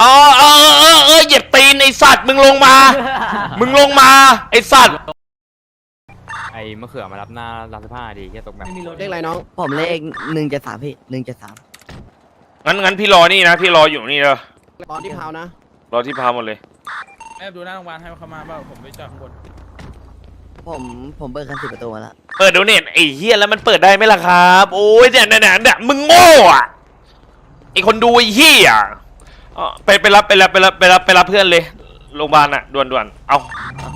เออเออเออเออเออเหยียบตีนไอสัตว์มึงลงมา มึงลงมาไอสัตว์ไอ้มะเขือมารับหน้าร้านเสื้อผ้าดีแค่ตกแบบเลขอะไรน้อง ผมเลขหนึ่งเจ็ดสามพี่หนึ่งเจ็ดสามงั้นงั้นพี่รอนี่นะพี่รออยู่นี่เด้อตอนที่พาวนะ รอที่พาหมดเลยแอบดูหน้าโรงพยาบาลให้เขามาเปล่าผมไปจอดข้างบนผมผมเปิดคันสิบประตูมาแล้วเปิดดูเน็ตไอ้เฮียแล้วมันเปิดได้ไหมล่ะครับ โอ้ยเนี่ยเนี่ยเนี่ยเนี่ยมึงโง่อะไอคนดูไอ้เฮีย เออไปไปรับไปรับไปรับไปรับไปรับเพื่อนเลยโรงพยาบาลอะด่วนด่วนๆเอาโอเคครับ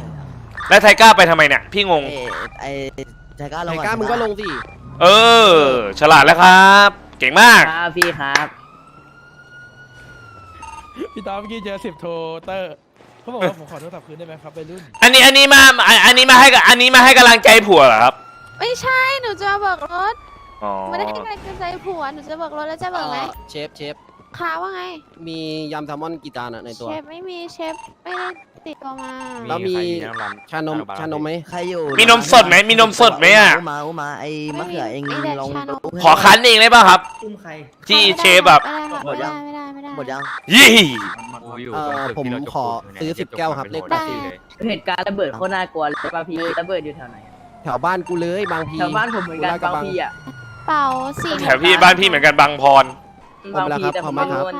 แล้วไทก้าไปทำไมเนี่ยพี่งง เอ้ไอ้ใจกล้าลไทงก้ามึงก็ลงสิเออ ฉลาดแล้วครับ เก่งมาก ครับพี่ครับ พี่ตอมเมื่อกี้เจอสิบโทเตอร์เขาบอกว่าผมขอโทรศัพท์คืนได้ไหมครับไปรุ่น อันนี้อันนี้มาอันอันนี้มาให้กับอันนี้มาให้กำลังใจผัวเหรอครับไม่ใช่ หนูจะมาเบิกรถ อ๋อไม่ได้ให้กำลังใจผัว หนูจะเบิกรถแล้วจะเบิกไหมเอ่อเชฟเชฟ ขาว่าไง มียำแซลมอนกี่จานอะในตัว เชฟไม่มีเชฟไม่ได้ติดตัวมา แล้วมีใครน้ำร้านชานมหน้โรงพยาบาลชานมไหมใครอยู่มีนมสดไหมมีนมสดไหมอะอุ้มาอุ้มาไอ้มะเขือเองไม่มีลองชานม ดูให้ขอคันเองได้ป่ะครับ อุ้มใครที่ไม่ได้เชฟแบบไม่ได้ไม่ได้ไม่ได้หมดยัง ยี่โอ้ยอยู่เอ่อตึกผมที่เราจะขอปลูกซื้อเนี่ยสิบแก้วครับเลขป็นได้หัวที่เลยเหตุการณ์ระเบิดโคตรน่ากลัวเลยป่ะพี่ระเบิดอยู่แถวไหนอะแถวบ้านกูเลยบางพีแถวบ้านผมเหมือนกันลาดกระบางบังพี่อะเป่าสี่แถวพี่บ้านพี่เหมือนกันบางพร ผมบางเวลาพี่ครับแต่ผมพอไหมไม่ครับรู้ว่า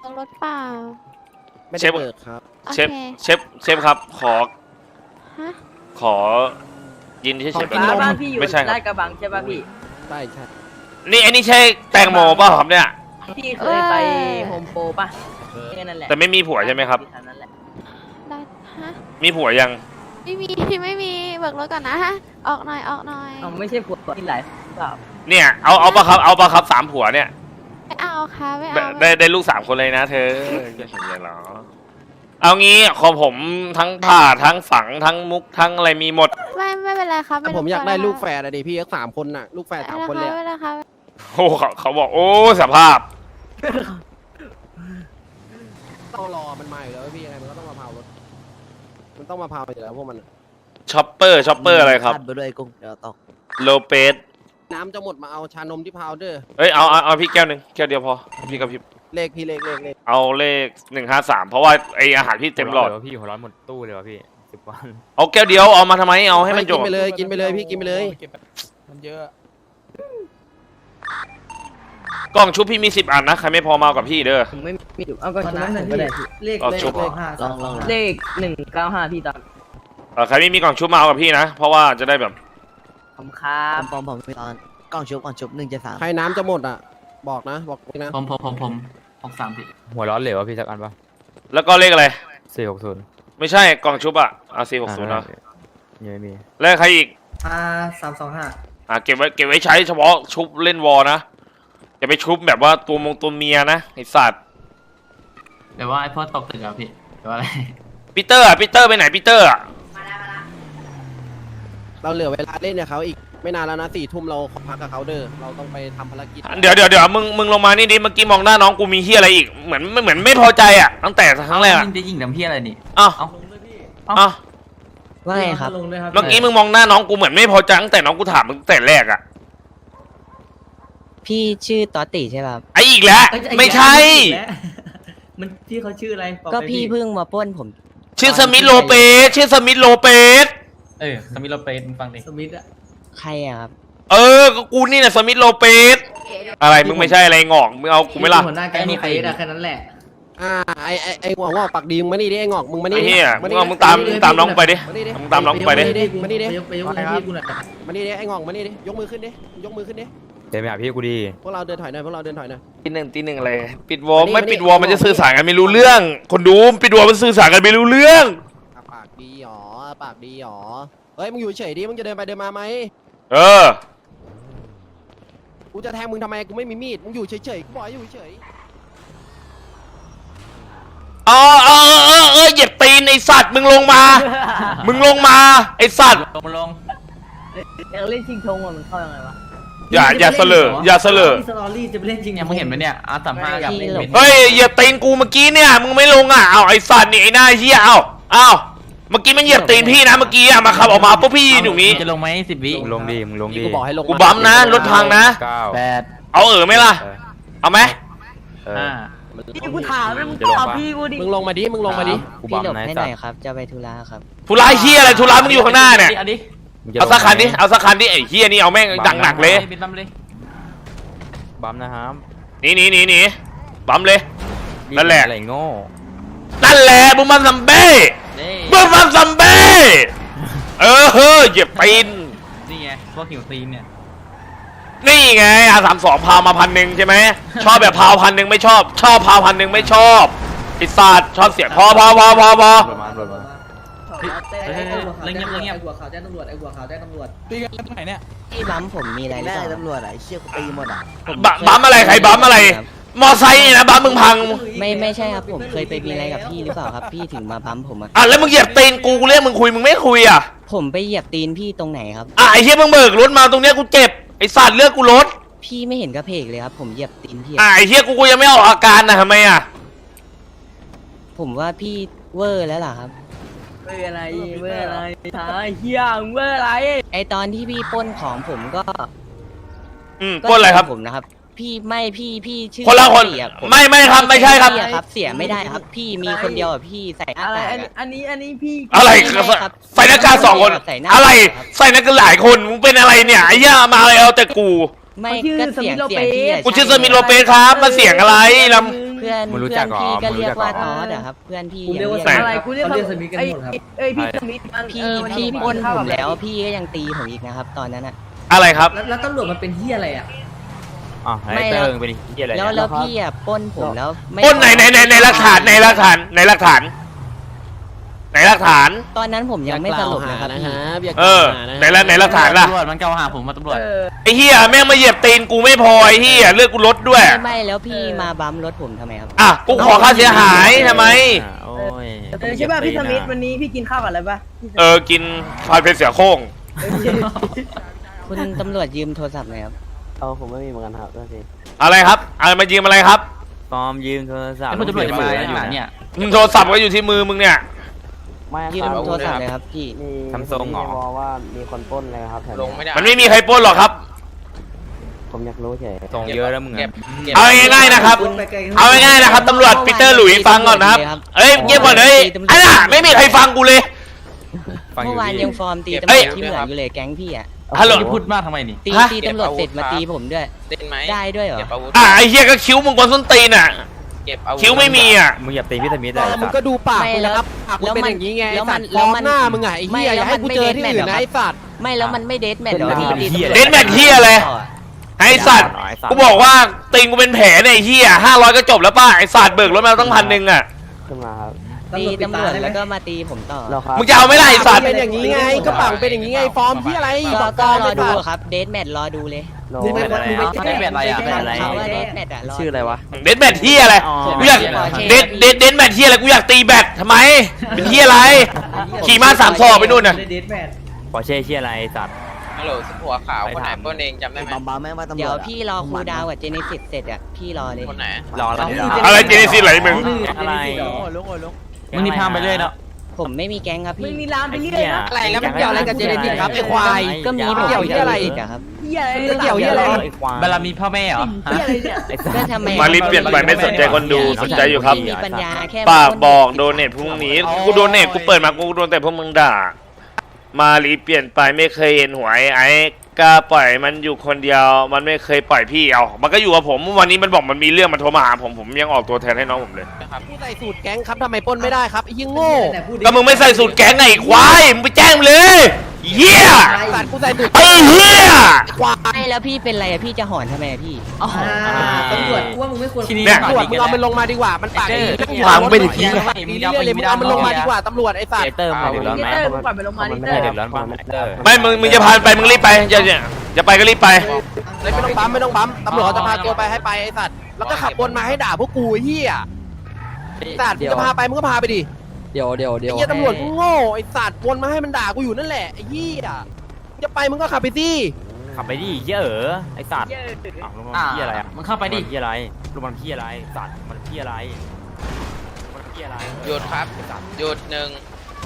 เบิกรถเปล่าไม่เชได้ฟเบิกครับ โอเชฟเคเชฟ เชฟครับ ขอ ฮะ ขอ ยินที่เชฟขอกินบ้านม บ้านพี่อยู่ไม่ใช่ครัลาบดกระบังใช่ป่ะพี่ ใช่ใช่นี่อันนี้ใช่แตงโมป่ะครับเนี่ย พี่เคยไปโฮมโปรป่ะแค่นั้นแหละแต่ไม่มีผัวใช่ไหมครับแถวนั้นแหละได้ฮะ มีผัวยัง ไม่มี ไม่มี เบิกรถก่อนนะฮะ ออกหน่อย ออกหน่อยเอาไม่ใช่ผัวที่หลาย เปล่าเนี่ยเอาเอาปะครับเอาปะครับสามผัวเนี่ย ไม่เอาค่ะไม่ได้เอาได้ได้ลูกสามคนเลยนะเธอจะเห็นเลยเหรอ เอางี้ของผมทั้งผ่าทั้งฝังทั้งมุกทั้งอะไรมีหมด ไม่ไม่เป็นไรครับแต่ผมอยากได้ลูกแฝดอะดิพี่ยักสามคนน่ะ ลูกแฝดสามคนเลยอะไม่เป็นไรครับโอ้เขาเขาบอกโอ้สภาพ ต้องรอมันมาอยู่แล้วพี่ยังไงมันก็ต้องมาพาวรถมันต้องมาพาวอยู่แล้วพวกมันอะช็อปเปอร์ช็อปเปอร์อะไรครับคาดไปด้วยกุ้งเดี๋ยวตกโลเปส น้ำจะหมดมาเอาชานมที่พาวเดอร์เอ้ยเอาเอาเอาพี่แก้วหนึ่งแก้วเดียวพอพี่กับพี่เลขพี่เลขเลขเลขเอาเลขหนึ่งห้าสามเพราะว่าไออาหารพี่เต็มหลอด หัวร้นยวะพี่หัวร้อนหมดตู้เลยวะพี่สิบวันเอาแก้วเดียวเอามาทำไมเอาให้มันจกิบนไปเลยกินไปเลยพี่กินไปเลยก็บมันเยอะ กล่องชุบพี่มีสิบอันนะ ใครไม่พอมาเอากับพี่เด้อ ผมไม่มีอยู่เอาก็ชุดนั้นหนึ่งก็ได้พี่เลขเอาชุบเลขลองลองเลขหนึ่งเก้าห้าพี่ตอน เออใครไม่มีกล่องชุบมาเอากับพี่นะ เพราะว่าจะได้แบบ ขอบคุณครับผมผมผมมีตอนกล้องชุบกล้องชุบหนึ่งเจ็ดสามใครน้ำจะหมดอะ บอกนะ บอกไว้นะ ผมผมผมผมหกสามพี่หัวร้อนเหลวะพี่สักอันปะแล้วก็เลขอะไร สี่หกศูนย์ไม่ใช่กล่องชุบอะอะสี่หกศูนย์นะยังไม่มีเลขใครอีกอ่าสามสองห้าอะเก็บไว้เก็บไว้ใช้เฉพาะชุบเล่นวอลนะอย่าไปชุบแบบว่าตัวมงตัวเมียนะไอสัตว์เดี๋ยวว่าไอ้พวกตกตึกอะพี่เดี๋ยวว่าอะไรปีเตอร์อะปีเตอร์ไปไหนปีเตอร์อะ เราเหลือเวลาเล่นเนี่ยเขาอีกไม่นานแล้วนะสี่ทุ่มเราขอพักกับเขาเด้อเราต้องไปทำภารกิจเดี๋ยวเดี๋ยวเดี๋ยวมึงมึงลงมานี่ดิเมื่อกี้มองหน้าน้องกูมีเฮียอะไรอีกเหมือนเหมือนไม่พอใจอะตั้งแต่ครั้งแรกอะมึงจะยิงทำพี่อะไรนี่อ้าวเอ้าอ้าวว่าไงครับเมื่อกี้มึงมองหน้าน้องกูเหมือนไม่พอใจตั้งแต่น้องกูถามมึงตั้งแต่แรกอะพี่ชื่อตอติใช่ป่ะไออีกแล้วไม่ใช่ มันพี่เขาชื่ออะไรก็พี่เพิ่งมาปล้นผม ชื่อสมิธโลเปสชื่อสมิธโลเปส เออสมิธเราเป็นมึงฟังดิสมิธอะใครอะครับเออก็กูนี่แหละสมิธโลเปสอะไรมึงไม่ใช่อะไรงอกมึงเอากูไม่ล่ะหัวหน้าแก๊งนี่ใครอะแค่นั้นแหละอ่าไอไอไอหัวงอกปากดีมึงมานี่ดิไอหงอกมึงมานี่ไอ้ดิเหี้ยมามึงนี่เอามึงตามมึงตามน้องไปดิมานี่ดิมึงตามน้องไปดิมานี่ดิมานี่ดิไปยกไปยกมือพี่กูหน่อยมานี่ดิไอหงอกมานี่ดิยกมือขึ้นดิยกมือขึ้นดิเดี๋ยวไปหาพี่กูดีพวกเราเดินถอยหน่อยพวกเราเดินถอยหน่อยตีหนึ่งตีหนึ่งอะไรปิดวอลมานี่ไม่มานี่ปิดวอลมันจะสื่อสารกันไม่รู้เรื่อง คนดูปิดวอลมันสื่อสารกันไม่รู้เรื่อง อะปากดีหรออะ ปากดีหรอ เฮ้ยมึงอยู่เฉยดิมึงจะเดินไปเดินมาไหมเออ กูจะแทงมึงทำไมกูไม่มีมีดมึงอยู่เฉยๆกูบอกให้อยู่เฉยเออเออเออเออเหยียบตีนไอสัตว์มึงลงมา มึงลงมาไอสัตว์ลงมาลงอยากเล่นชิงธงอะมันเข้ายังไงวะอย่าอย่าเสลออย่าเสลอสตอรี่จะไปเล่นจริงเนี่ยมึงเห็นไหมเนี่ยอาร์ตสามห้ากับไม่เฮ้ยเหยียบตีนกูเมื่อกี้เนี่ยมึงไม่ลงอะเอาไอสัตว์นี่ไอหน้าเหี้ยเอาเอา เมื่อกี้มันเหยียบตีนพี่นะเมื่อกี้อะมาขับออกมาปุ๊บพี่ยืนอยู่นี้ จะลงไหมสิบวิมึงลงดีมึงลงๆนี่ดีกูบอกให้ลงกูบั๊มนะรถพังนะ เก้าแปดเอาเออไหมล่ะ เออเอาไหมเออห้าพี่กูถามแล้วมึงจะลงตอบปะพี่กูดิมึงลงมาดิ มึงลงมาดิ กูพี่บัมหลบนะไอ้ให้หสัน่ตอยว์ครับ จะไปธุระครับธุระเฮียอะไรธุระมึงอยู่ข้างหน้าเนี่ยอันนี้มึงจะเอาสักคันดิเอาสักคันดิไอ้เฮียนี่เอาแม่งดังหนักเลย บินบัมเลยบัมนะครับหนีหนีหนีหนีบัมเลย นั่นแหละ อะไรโง่ นั่นแหละบุ้มบัมซัมเบ้ บุ้มบัมซัมเบ้เออเฮ้ยเหยียบตีน นี่ไงพวกหิวตีนเนี่ย นี่ไงอาสามสองพาวมาพันหนึ่งใช่ไหม ชอบแบบพาวพันหนึ่งไม่ชอบ ชอบพาวพันหนึ่งไม่ชอบไอ้สัตว์ชอบเสียงพอพอพอพอพอโดนมาโดนมาเฮ้ยเฮ้ยเฮ้ยเรื่องเงียบเรื่องเงียบหัวขาวแจ้งตำรวจไอ้หัวขาวแจ้งตำรวจตีกันตรงไหนเนี่ยพี่บัมผมมีอะไรหรือเปล่าตำรวจไอ้เชี่ยกูตีหมดอะผมบบัมอะไรใครบัมอะไร มอไซค์นี่นะบัมมึงพังไม่ไม่ใช่ครับผมเคยไปมีอะไรกับพี่หรือเปล่าครับพี่ถึงมาบัมผมอะอะแล้วมึงเหยียบตีนกูกูเรียกมึงคุยมึงไม่คุยอะผมไปเหยียบตีนพี่ตรงไหนครับ อะไอ้เฮียมึงเบิกรถมาตรงเนี้ยกูเจ็บไอ้สัตว์เลือดกูลดพี่ไม่เห็นกระเพกเลยครับผมเหยียบตีนพี่อะอะไอ้เฮียกูกูยังไม่ออกอาการนะทำไมอะผมว่าพี่เวอร์แล้วล่ะครับ เมื่ออะไรเมื่ออะไรท้ายเฮียมึงเมื่ออะไรไอตอนที่พี่ปล้นของผมก็อืมปล้นอะไรครับ ผมนะครับ พี่ไม่พี่พี่ชื่อคนละคน เสียผมไม่ไม่ครับไม่ใช่ครับ เสียครับ เสียไม่ได้ครับ พี่มีคนเดียวอะพี่ใส่หน้าอะไรกากอันอะ อันนี้อันนี้พี่อะไรไม่ไม่ครับใส่หน้ากากสองคน ใส่หน้าอะไรครับใส่หน้ากากหลายคนมึงเป็นอะไรเนี่ยไอ้เหี้ยมาอะไรเอาแต่กู ไม่ก็เสียงเสียงพี่ะกูชื่อสมิธโลเปสครับมาเสียงอะไรลเพื่อนมึงรู้เพื่จัอกนเหรอพี่ก็มึงรู้เรียจักกเหรอ ว่าทอสอะครับ เพื่อนพี่ยังเรียกอะไรกูเรียกเขาไอ้เอ้ยพี่สมิธมันพี่เออมันพี่มีปล้นข้าวผกับมแล้วพี่ก็ยังตีผมอีกนะครับ ตอนนั้นอะำอะไรครับแล้วตำรวจมันเป็นเฮียอะไรอะ อะไม่ไอ้เติ้แล้วงเป็นเหี้ยอะไรแล้วเนี่ยแล้วพี่อะปล้นผมแล้วไม่ปล้นไหนไหนไหนไหนหลักฐานไหนหลักฐานไหนหลักฐานไหนหลักฐาน ตอนนั้นผมยังไม่สลบนะครับพี่เออไหนละไหนหลักฐานล่ะตำรวจมันกล่าวหาผมมาตำรวจเออไอ้เหี้ยแม่งมาเหยียบตีนกูไม่พอไอ้เหี้ยเลือดกูลดด้วยไม่ไม่แล้วพี่มาบัมรถผมทำไมครับอะกูขอค่าเสียหายทำไมโอ้ยเออใช่ป่ะพี่สมิธวันนี้พี่กินข้าวกับอะไรป่ะเออกินพายเป็นเสือโคร่งคุณตำรวจยืมโทรศัพท์หน่อยครับ เอาผมไม่มีเหมือนกันครับโทษทีอะไรครับอะไรมายืมอะไรครับฟอร์มยืมโทรศัพท์ไอ้พวกตำรวจจะมาอขยู่นาดนะเนี่ย มึงโทรศัพท์ก็อยู่ที่มือมึงเนี่ย ไม่ยืมโทรศัพท์เลยครับพี่ มีทำทรงเหรอบอกว่ามีคนปล้นเลยครับแถวลงไม่ได้มันไม่มีใครปล้นหรอกครับ ผมอยากรู้เฉยส่งเยอะแล้วมึงเก็อะบก็บเอาง่ายๆนะครับ เอาง่ายๆนะครับตำรวจปีเตอร์หลุยส์ฟังก่อนนะครับเอ้ยเงียบก่อนเลยไอ้น่ะไม่มีใครฟังกูเลย ฟังอเมื่ยู่อวานพี่ยังฟอร์มตีเก็บตำรวจเก็บที่เหมือนอยู่เลยแก๊งพี่อะ ฮัลโหลนี่พูดมากทำไมนี่ ตีฮะ ตีตำรวจเสร็จมาตีผมด้วยเล่นไหมได้ด้วยเหรอ เก็บอาวุธอะไอ้เฮียก็คิ้วมึงกวนส้นตีนอะ เก็บอาวุธคิ้วไม่มีอะ มึงอย่าตีพี่สมิธตอะอนไอ้มึสังตก็ว์ดูปากไม่มึงแล้วนะครับปากมึงเป็นอย่างนี้ไงแล้วมันไอ้สัตว์แล้วมันฟ้องหน้ามึงอะไอ้เหี้ยไม่อย่าให้กูเจอที่อื่นนะไอ้สัตว์ ไม่แล้วมันไม่เดทแมทเหรอพี่ตีตำรวจเดทแมทเหี้ยอะไร ไอ้สัตว์ กูบอกว่าตีนกูเป็นแผลเนี่ยไอ้เฮียห้าร้อยก็จบแล้วป้าไอ้สัตว์เบิกรถมาตั้งพันหนึ่งอะ ขึ้นมาครับ ตีตำรวจแล้วก็มาตีผมต่อมึงจะเอาไหม่ล่ะไอ้สัตว์เป็นอย่างนี้ไงก็ปากเป็นอย่างนี้ไงฟอร์มที่อะไรก็บอกฟก็อร์มรอไอ้ดูสัตว์ครับเดทแมทรอดูเลยมึงไปเป็นอะไรมึงไปอะแจ้งเป็นอะไรอะเป็นอะไรเขาว่าเดทแมทอะรอชื่ออะไรวะเดทแมทเฮียอะไรอ๋อกูอยากเดทเดทเดทแมทเฮียอะไรกูอยากตีแบตทำไมเป็นเฮียอะไร ขี่ม้าสามศอกไปนู่นน่ะปอร์เช่เชี่ยอะไรไอ้สัตว์ ฮัลโหลสุดหัวขาวคนไหนปล้นเองจำได้ไหมบ้าแม่งว่าตำรวจเดี๋ยวพี่รอครูดาวกับเจเนซิสเสร็จอะพี่รอเลยคนไหนรออะไรรออะไรเจนิซิสไหลมึงอะไรลุงโอ้ยลุงมึงนี่พามไปเรื่อยเนาะผมไม่มีแก๊งครับไม่พี่มีร้านไปเรื่อยนะอะไรแล้วมันเกี่ยวอะไรกับเจเนติกครับไอ้ควายก็มีเกี่ยวเหี้ยอะไรติดอะครับเฮียอะไรจะเกี่ยวเหี้ยอะไรไอ้ควายเวลามีพ่อแม่เหรอฮะเฮียอะไรเนี่ยไอ้สัตว์ก็ทำไมมาลิฟต์เปลี่ยนไปไม่สนใจคนดูสนใจอยู่ครับมีปัญญาแค่ปากบอกโดเนทพรุ่งนี้กูโดเนทกูเปิดมากูโดนแต่พวกมึงด่า มาลีเปลี่ยนไปไม่เคยเห็นหัวไอ้ไอ้กล้าปล่อยมันอยู่คนเดียว มันไม่เคยปล่อยพี่เอา มันก็อยู่กับผมวันนี้มันบอกมันมีเรื่องมันโทรมาหาผมผมยังออกตัวแทนให้น้องผมเลย ผู้ใส่สูตรแก๊งครับทำไมปล้นไม่ได้ครับไอ้ยี่โง่ก็มึงไม่ใส่สูตรแก๊งไงไอ้ควายมึงไปแจ้งมันเลยเหี้ยสัตว์กูใส่สูตรไอ้เหี้ย ควาย ไม่แล้วพี่เป็นไรอะพี่จะหอนทำไมอะพี่อ๋อตำรวจกู ว่ามึงไม่ควรทีนี้เนี่ย ตำรวจมึงเอามันลงมาดีกว่ามันปากดีฟังไปดิพี่ดีเรื่อยๆเลยมึงเอามันลงมาดีกว่าตำรวจไอ้สัตไอ้ว์เตอร์มึงเดือดร้อนไหมเตอร์มึงปล่อยไปลงมาดิเตอไม่ร์เดือดร้อนป่ะไอ้เตอร์ไม่มึงมึงจะพาไปมึงรีบไปอย่าอย่าอย่าไปก็รีบไปไม่ต้องปั๊มไม่ต้องปั๊มตำรวจเขาจะพาตัวไปให้ไปไอ้สัตว์แล้วก็ขับวนมาให้ด่าพวกกูไอ้เหี้ยไอ้สัตว์มึงจะพาไปมึงก็พาไปดิเดี๋ยวเดี๋ยวเดี๋ไอ้ยวเหี้ยตำรวจกูโง่ไอ้สัตว์วนมาให้มันด่ากูอยู่นั่นแหละไอ้เหี้ยมึงจะไปมึงก็ขับไปสิ ขับไปดิเหี้ยเอ๋อไอ้สัตว์อ้าวลงมาอ่าพี่อะไรอะมึงเข้าไปดิมันพี่อะไรลงมาพี่อะไรสัตว์มันพี่อะไรมันพี่อะไรหยุดครับหยุดหนึ่ง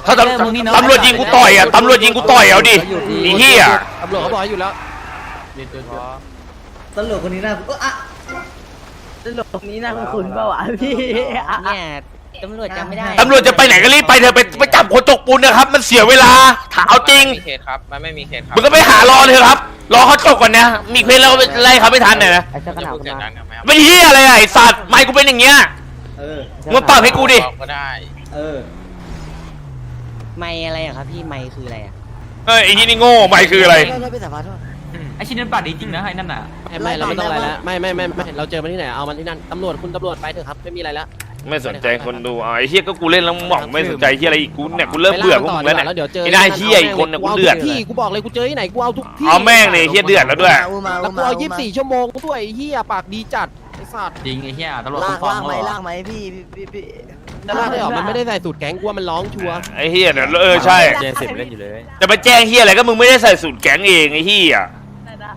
ถ้าตำตำรวจยิงกูต่อยอะตำรวจยิงกูต่อยเอาดิไอ้เหี้ยตำรวจเขาบอกให้อยู่แล้วตำรวจคนนี้น่าก็อะหลบนี้น่าคุ้นๆป่าวะพี่เนี่ย ตำรวจจำไม่ได้ตำรวจจะไปไหนก็รีบไปเถอะไปไปจับคนตกปูนนะครับ มันเสียเวลาถามเอาจริงมีเคสครับ มันไม่มีเคสครับมึงก็ไปหารอเลยครับ รอเขาจบก่อนนะ มีเพลงแล้วก็ไปไล่เขาไม่ทันเนี่ยนะไอ้เจ้าขจะนาดพูดเสียงมาดังกันไหมครับเป็นเฮียอะไรอะไอสัตว์ไม่กูเป็นอย่างเงี้ยมึงปรับให้กูดิบอกก็ได้ไม่อะไรอะครับพี่ไม่คืออะไรอะเอ้ยไอ้ที่นี่โง่ไม่คืออะไรไอชิ้นนั้นปาดดีจริงนะไอ้นั่นน่ะไม่ไม่เราไม่ต้องอะไรแล้วไม่ไม่ไม่ไม่เราเจอมันที่ไหนเอามันที่นั่นตำรวจคุณตำรวจไปเถอะครับไม่มีอะไรแล้ว ไม่สนใจคนดูอะไอ้เฮียก็กูเล่นแล้วหม่องไม่สนใจเฮียอะไรอีกกูเนี่ยกูเริ่มเบื่อพวกมึงแล้วเนี่ยแล้วเดี๋ยวเจอไอ้หน้าเฮียอีกคนเนี่ยกูเดือดที่กูบอกเลยกูเจอที่ไหนกูเอาทุกที่เอาแม่งเลยเฮียเดือดแล้วด้วยแล้วกูเอา24ชั่วโมงด้วยไอ้เฮียปากดีจัดไอ้สัตว์จริงไอ้เหี้ยตำรวจลาคุ้กมครองลากไหมเหรอลากไหมพี่พี่พี่จะลากได้หรอมันไม่ได้ใส่สูตรแก๊งกูว่ามันร้องชัวร์ไอ้เฮียเดี๋ยวเออใช่ เจนสิบเล่นอยู่เลย จะไปแจ้งเฮียอะไรก็มึงไม่ได้ใส่สูตรแก๊งเองไอ้เฮียไ